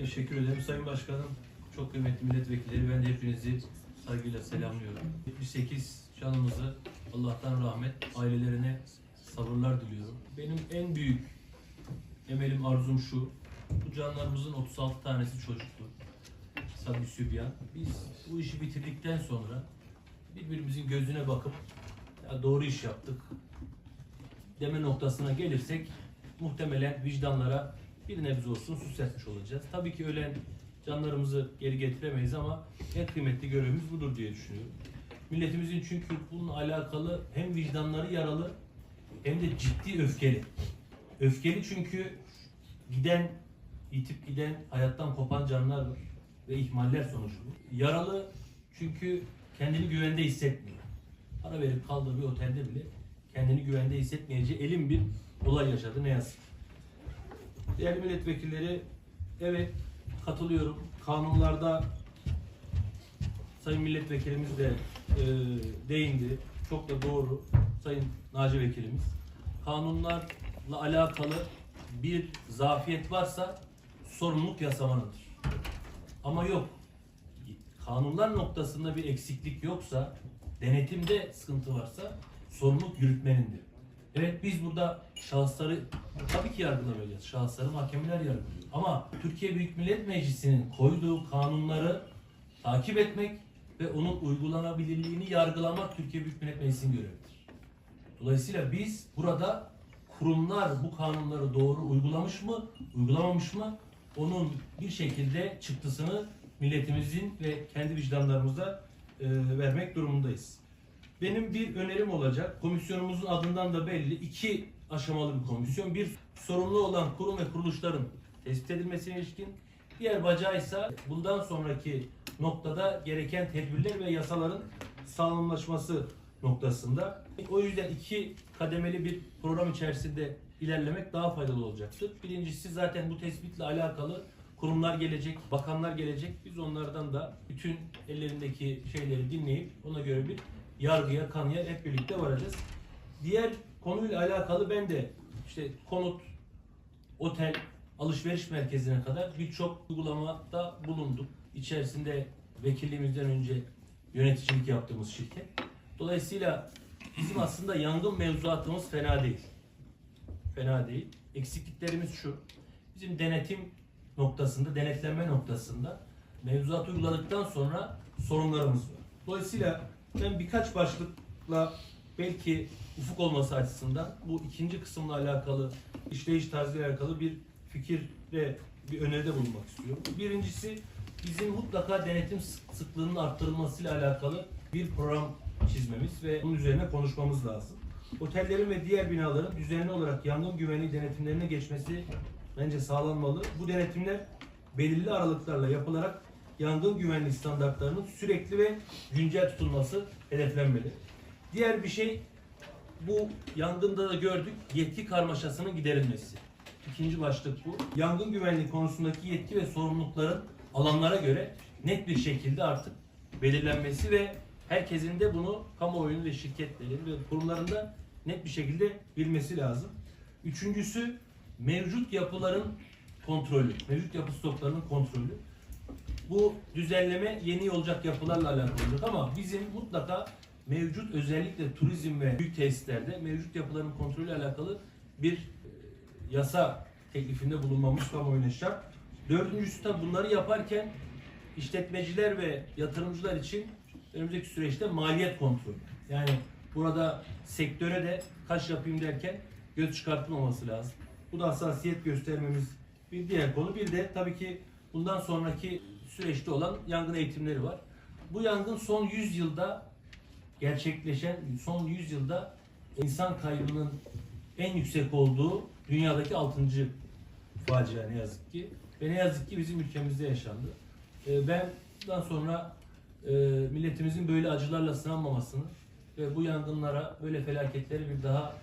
Teşekkür ederim Sayın Başkanım. Çok kıymetli milletvekilleri ben de hepinizi saygıyla selamlıyorum. 78 canımızı Allah'tan rahmet, ailelerine sabırlar diliyorum. Benim en büyük emelim, arzum şu. Bu canlarımızın 36 tanesi çocuktu. Sabi Sübyan. Biz bu işi bitirdikten sonra birbirimizin gözüne bakıp ya doğru iş yaptık deme noktasına gelirsek muhtemelen vicdanlara bir nebze olsun su serpmiş olacağız. Tabii ki ölen canlarımızı geri getiremeyiz ama en kıymetli görevimiz budur diye düşünüyorum. Milletimizin çünkü bununla alakalı hem vicdanları yaralı hem de ciddi öfkeli. Öfkeli çünkü giden, yitip giden, hayattan kopan canlar ve ihmaller sonucu. Yaralı çünkü kendini güvende hissetmiyor. Para verip kaldığı bir otelde bile kendini güvende hissetmeyeceği elin bir olay yaşadı ne yazık. Değerli milletvekilleri, evet katılıyorum. Kanunlarda Sayın milletvekilimiz de e, değindi. Çok da doğru. Sayın Naci Vekilimiz. Kanunlarla alakalı bir zafiyet varsa sorumluluk yasamanıdır. Ama yok. Kanunlar noktasında bir eksiklik yoksa, denetimde sıkıntı varsa sorumluluk yürütmenindir. Evet biz burada şahısları tabii ki yargılamayacağız. Şahısları mahkemeler yargılıyor. Ama Türkiye Büyük Millet Meclisi'nin koyduğu kanunları takip etmek ve onun uygulanabilirliğini yargılamak Türkiye Büyük Millet Meclisi'nin görevidir. Dolayısıyla biz burada kurumlar bu kanunları doğru uygulamış mı, uygulamamış mı onun bir şekilde çıktısını milletimizin ve kendi vicdanlarımıza e, vermek durumundayız. Benim bir önerim olacak. Komisyonumuzun adından da belli. iki aşamalı bir komisyon. Bir sorumlu olan kurum ve kuruluşların tespit edilmesine ilişkin. Diğer bacağı bundan sonraki noktada gereken tedbirler ve yasaların sağlamlaşması noktasında. O yüzden iki kademeli bir program içerisinde ilerlemek daha faydalı olacaktır. Birincisi zaten bu tespitle alakalı kurumlar gelecek, bakanlar gelecek. Biz onlardan da bütün ellerindeki şeyleri dinleyip ona göre bir yargıya, kanıya hep birlikte varacağız. Diğer konuyla alakalı ben de işte konut, otel, alışveriş merkezine kadar birçok uygulamada bulunduk. İçerisinde vekilliğimizden önce yöneticilik yaptığımız şirket. Dolayısıyla bizim aslında yangın mevzuatımız fena değil. Fena değil. Eksikliklerimiz şu. Bizim denetim noktasında, denetlenme noktasında mevzuat uyguladıktan sonra sorunlarımız var. Dolayısıyla ben birkaç başlıkla belki ufuk olması açısından bu ikinci kısımla alakalı işleyiş tarzıyla alakalı bir fikir ve bir öneride bulunmak istiyorum. Birincisi bizim mutlaka denetim sık- sıklığının arttırılmasıyla alakalı bir program çizmemiz ve bunun üzerine konuşmamız lazım. Otellerin ve diğer binaların düzenli olarak yangın güvenliği denetimlerine geçmesi bence sağlanmalı. Bu denetimler belirli aralıklarla yapılarak yangın güvenliği standartlarının sürekli ve güncel tutulması hedeflenmeli. Diğer bir şey bu yangında da gördük yetki karmaşasının giderilmesi. İkinci başlık bu. Yangın güvenliği konusundaki yetki ve sorumlulukların alanlara göre net bir şekilde artık belirlenmesi ve herkesin de bunu kamuoyunun ve şirketlerin ve kurumlarında net bir şekilde bilmesi lazım. Üçüncüsü mevcut yapıların kontrolü, mevcut yapı stoklarının kontrolü. Bu düzenleme yeni olacak yapılarla alakalı olacak ama bizim mutlaka mevcut özellikle turizm ve büyük tesislerde mevcut yapıların kontrolü alakalı bir e, yasa teklifinde bulunmamız kamuoyuna şart. Dördüncüsü de bunları yaparken işletmeciler ve yatırımcılar için önümüzdeki süreçte maliyet kontrolü. Yani burada sektöre de kaç yapayım derken göz çıkartılmaması lazım. Bu da hassasiyet göstermemiz bir diğer konu. Bir de tabii ki bundan sonraki süreçte olan yangın eğitimleri var. Bu yangın son 100 yılda gerçekleşen, son 100 yılda insan kaybının en yüksek olduğu dünyadaki 6. facia ne yazık ki. Ve ne yazık ki bizim ülkemizde yaşandı. Ee, Ben bundan sonra e, milletimizin böyle acılarla sınanmamasını ve bu yangınlara, böyle felaketlere bir daha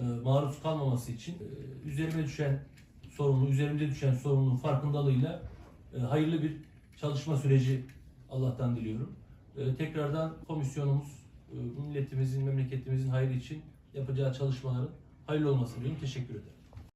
e, maruz kalmaması için e, üzerime düşen sorumlu, üzerimize düşen sorumluluğun farkındalığıyla e, hayırlı bir çalışma süreci Allah'tan diliyorum. E, tekrardan komisyonumuz e, milletimizin, memleketimizin hayrı için yapacağı çalışmaların hayırlı olmasını diliyorum. Teşekkür ederim.